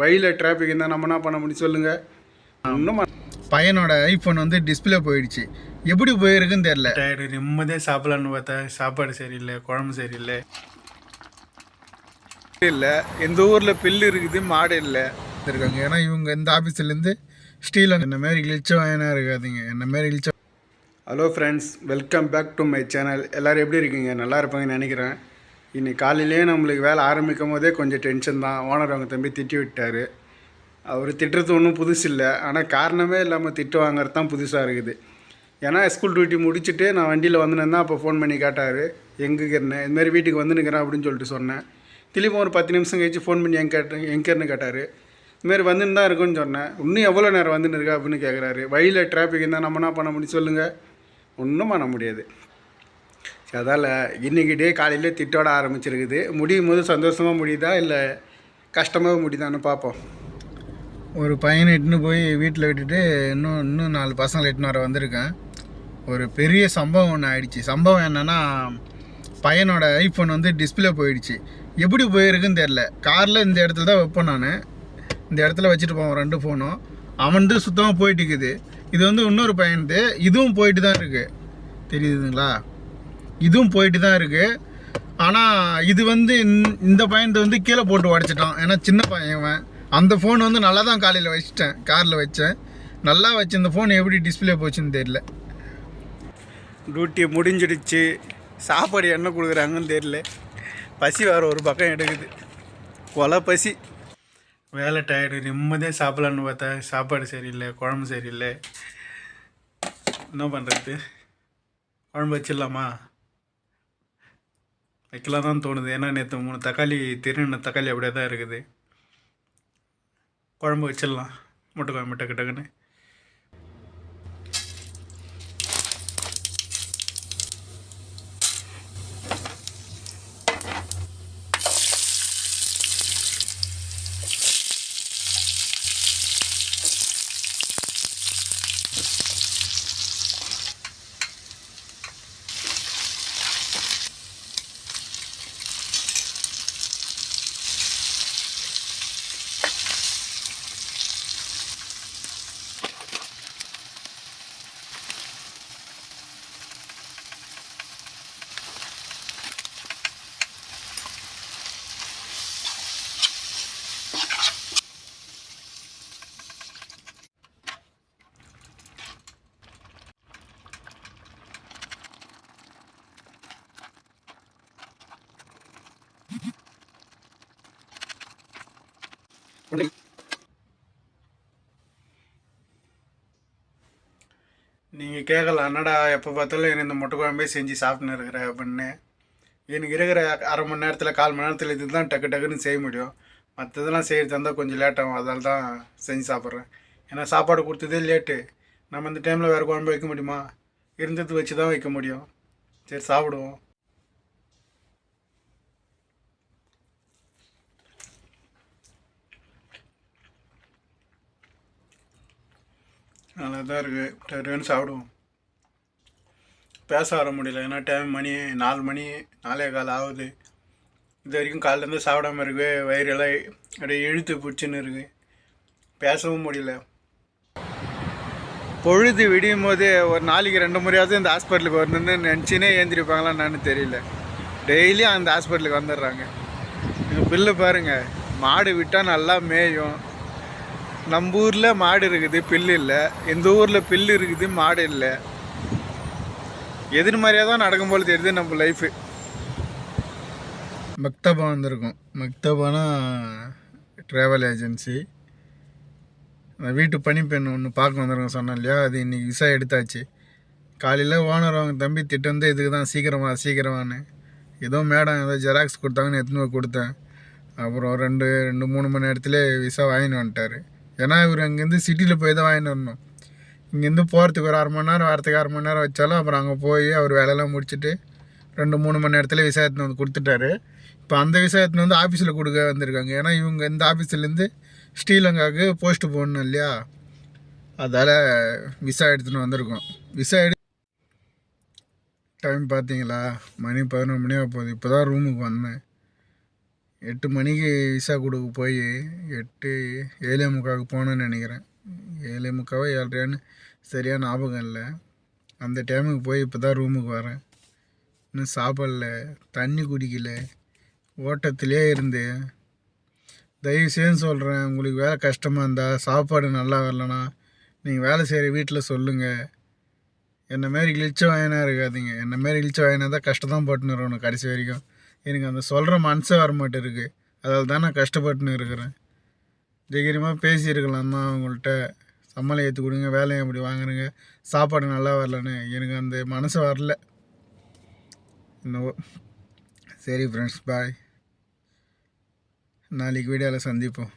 வழியில் டிராஃபிக் இருந்தால் நம்ம என்ன பண்ண முடியும் சொல்லுங்கள் ஒன்றும் பையனோட ஐஃபோன் வந்து டிஸ்பிளே போயிடுச்சு. எப்படி போயிருக்குன்னு தெரில டயர்டு நிம்மதியாக சாப்பிடலான்னு பார்த்தா சாப்பாடு சரியில்லை குழம்பு சரியில்லை. இல்லை எந்த ஊரில் பில்லு இருக்குது மாடு இல்லை. இருக்காங்க. ஏன்னா இவங்க இந்த ஆஃபீஸ்லேருந்து ஸ்டீல் என்ன மாதிரி இழிச்ச வாயனா இருக்காதீங்க. என்ன மாதிரி இழிச்ச hello friends welcome back to my channel எல்லோரும் எப்படி இருக்கீங்க? நல்லா இருப்பாங்கன்னு நினைக்கிறேன். இன்னைக்கு காலையிலேயே நம்மளுக்கு வேலை ஆரம்பிக்கும் போதே கொஞ்சம் டென்ஷன் தான். ஓனர் அவங்க தம்பி திட்டி விட்டார். அவர் திட்டுறது ஒன்றும் புதுசு இல்லை. ஆனால் காரணமே இல்லாமல் திட்டு வாங்குறது தான் புதுசாக இருக்குது. ஏன்னா ஸ்கூல் டியூட்டி முடிச்சுட்டு நான் வண்டியில் வந்துனேன் அப்போ ஃபோன் பண்ணி கேட்டார். எங்கே இருந்தேன் இதுமாரி வீட்டுக்கு வந்துனுக்கிறேன் அப்படின்னு சொல்லிட்டு சொன்னேன். திரும்ப ஒரு பத்து நிமிஷம் கழிச்சு ஃபோன் பண்ணி எங்கே கேட்டேன் எங்கேருந்து கேட்டார். இதுமாரி வந்துன்னு தான் இருக்குன்னு சொன்னேன். இன்னும் எவ்வளோ நேரம் வந்துன்னு இருக்கா அப்படின்னு கேட்குறாரு வழியில் டிராஃபிக் இருந்தால் நம்ம என்ன பண்ண முடியும்? சொல்லுங்கள் ஒன்றும் பண்ண முடியாது. சரி, அதால் இன்றைக்கி டே காலையில் திட்டோட ஆரம்பிச்சிருக்குது. முடியும் போது சந்தோஷமாக முடியுதா இல்லை கஷ்டமாக முடியுதான்னு பார்ப்போம் ஒரு பையனை இட்டுன்னு போய் வீட்டில் விட்டுட்டு இன்னும் இன்னும் நாலு பசங்களை இட்டுன்னு வர வந்திருக்கேன். ஒரு பெரிய சம்பவம் ஒன்று ஆயிடுச்சு. சம்பவம் என்னென்னா பையனோட ஐஃபோன் வந்து டிஸ்பிளே போயிடுச்சு. எப்படி போயிருக்குன்னு தெரில காரில் இந்த இடத்துல தான் வைப்பேன் நான். இந்த இடத்துல வச்சுட்டு போவோம் ரெண்டு ஃபோனும் அவன்து சுத்தமாக போயிட்டு இருக்குது. இது வந்து இன்னொரு பையனுது. இதுவும் போயிட்டு தான் இருக்குது தெரியுதுங்களா? இதுவும் போயிட்டு தான் இருக்குது ஆனால் இது வந்து இந்த- இந்த பையன் வந்து கீழே போட்டு உடச்சிட்டான். ஏன்னா சின்ன பையன் அந்த ஃபோன் வந்து நல்லா தான் காலையில் வச்சிட்டேன். காரில் வச்சேன். நல்லா வச்சு இந்த ஃபோன் எப்படி டிஸ்பிளே போச்சுன்னு தெரியல. டியூட்டி முடிஞ்சிடுச்சு. சாப்பாடு என்ன கொடுக்குறாங்கன்னு தெரியல. பசி வேறு ஒரு பக்கம் எடுக்குது. கொலை பசி. வேலை டயர்டு நிம்மதியாக சாப்பிடலான்னு பார்த்தா சாப்பாடு சரியில்லை குழம்பு சரியில்லை. என்ன பண்ணுறது குழம்பு வச்சிடலாமா? வைக்கலாம் தான் தோணுது. ஏன்னா நேற்று மூணு தக்காளி திருநெ தக்காளி அப்படியே தான் இருக்குது. குழம்பு வச்சிடலாம். முட்டை குழம்பு நீங்கள் கேட்கலாம் என்னடா எப்போ பார்த்தாலும் எனக்கு இந்த முட்டை குழம்பே செஞ்சு சாப்பிட்டுன்னு இருக்கிற அப்படின்னு. எனக்கு இருக்கிற அரை மணி நேரத்தில் கால் மணி நேரத்தில் இது தான் டக்கு டக்குன்னு செய்ய முடியும். மற்றதெல்லாம் செய்கிறது இருந்தால் கொஞ்சம் லேட்டாகும் அதால் தான் செஞ்சு சாப்பிட்றேன். ஏன்னா சாப்பாடு கொடுத்ததே லேட்டு நம்ம இந்த டைமில் வேறு குழம்பு வைக்க முடியுமா? இருந்தது வச்சு தான் வைக்க முடியும். சரி சாப்பிடுவோம். நல்லா தான் இருக்குது டருன்னு சாப்பிடுவோம். பேச வர முடியல. ஏன்னா டைம் மணி நாலு மணி நாலே கால் ஆகுது. இது வரைக்கும் காலிலேருந்து சாப்பிடாம இருக்கு வயிறெல்லாம் அப்படியே இழுத்து பிடிச்சின்னு இருக்குது பேசவும் முடியல. பொழுது விடியும் போதே ஒரு நாளைக்கு ரெண்டு முறையாவது இந்த ஹாஸ்பிட்டலுக்கு வரணும்னு நினச்சினே ஏந்திரிப்பாங்களான்னு தெரியல. டெய்லியும் அந்த ஹாஸ்பிட்டலுக்கு வந்துடுறாங்க. எங்கள் பில்லு பாருங்கள் மாடு விட்டால் நல்லா மேயும். நம்ம ஊரில் மாடு இருக்குது பில்லு இல்லை. எந்த ஊரில் பில்லு இருக்குது மாடு இல்லை. எதிர் மாதிரியாக தான் நடக்கும் போல தெரியுது நம்ம லைஃபு மக்தபா வந்திருக்கோம். மக்தபானா ட்ராவல் ஏஜென்சி நான் வீட்டு பணிப்பெண் ஒன்று பார்க்க வந்திருக்கோம் சொன்னேன் இல்லையா? அது இன்றைக்கி விசா எடுத்தாச்சு. காலையில் ஓனர் அவங்க தம்பி திட்டு வந்து இதுக்கு தான் சீக்கிரமா சீக்கிரமான்னு. ஏதோ மேடம் ஏதோ ஜெராக்ஸ் கொடுத்தாங்கன்னு எடுத்துன்னு போய் கொடுத்தேன். அப்புறம் ரெண்டு ரெண்டு மூணு மணி நேரத்துலேயே விசா வாங்கின்னு வந்துட்டார். ஏன்னா இவர் அங்கேருந்து சிட்டியில் போய் தான் வாங்கிட்டு வரணும். இங்கேருந்து போகிறதுக்கு ஒரு அரை மணி நேரம் வரத்துக்கு அரை மணி நேரம் வச்சாலும் அப்புறம் அங்கே போய் அவர் வேலையெல்லாம் முடிச்சுட்டு ரெண்டு மூணு மணி நேரத்தில் விசா எடுத்துன்னு வந்து கொடுத்துட்டாரு. இப்போ அந்த விசா எடுத்துன்னு வந்து ஆஃபீஸில் கொடுக்க வந்திருக்காங்க. ஏன்னா இவங்க இந்த ஆஃபீஸ்லேருந்து ஸ்ரீலங்காவுக்கு போஸ்ட் போடணும் இல்லையா? அதால் விசா எடுத்துன்னு வந்திருக்கோம். விசா எடு டைம் பார்த்தீங்களா? மணி பதினொன்று மணி ஆக போகுது. இப்போ தான் ரூமுக்கு வந்தேன். எட்டு மணிக்கு விசா கொடுக்க போய் எட்டு ஏழே முக்காவுக்கு போனேன்னு நினைக்கிறேன். ஏழே முக்காவோ ஏழ்றையான்னு சரியாக ஞாபகம் இல்லை. அந்த டைமுக்கு போய் இப்போ தான் ரூமுக்கு வரேன். இன்னும் சாப்பிடல தண்ணி குடிக்கல ஓட்டத்திலே இருந்து. தயவு செய்து சொல்கிறேன் உங்களுக்கு வேலை கஷ்டமாக இருந்தால் சாப்பாடு நல்லா வரலனா நீங்கள் வேலை செய்கிற வீட்டில் சொல்லுங்கள் என்ன மாரி இழிச்ச வாயனாக இருக்காதீங்க. என்ன மாரி இழிச்ச வாயனா தான் கஷ்டம் தான் பட்டுன்னு இருக்கணும் கடைசி வரைக்கும். எனக்கு அந்த சொல்கிற மனசே வர மாட்டேருக்கு அதால் தான் நான் கஷ்டப்பட்டுன்னு இருக்கிறேன். தைரியமாக பேசியிருக்கலாம் தான் அவங்கள்ட்ட சம்பளம் ஏற்றி கொடுங்க வேலையை அப்படி வாங்குறீங்க. சாப்பாடு நல்லா வரலன்னு எனக்கு அந்த மனசு வரல. இன்னும் சரி ஃப்ரெண்ட்ஸ் பாய் நாளைக்கு வீடியோவில் சந்திப்போம்.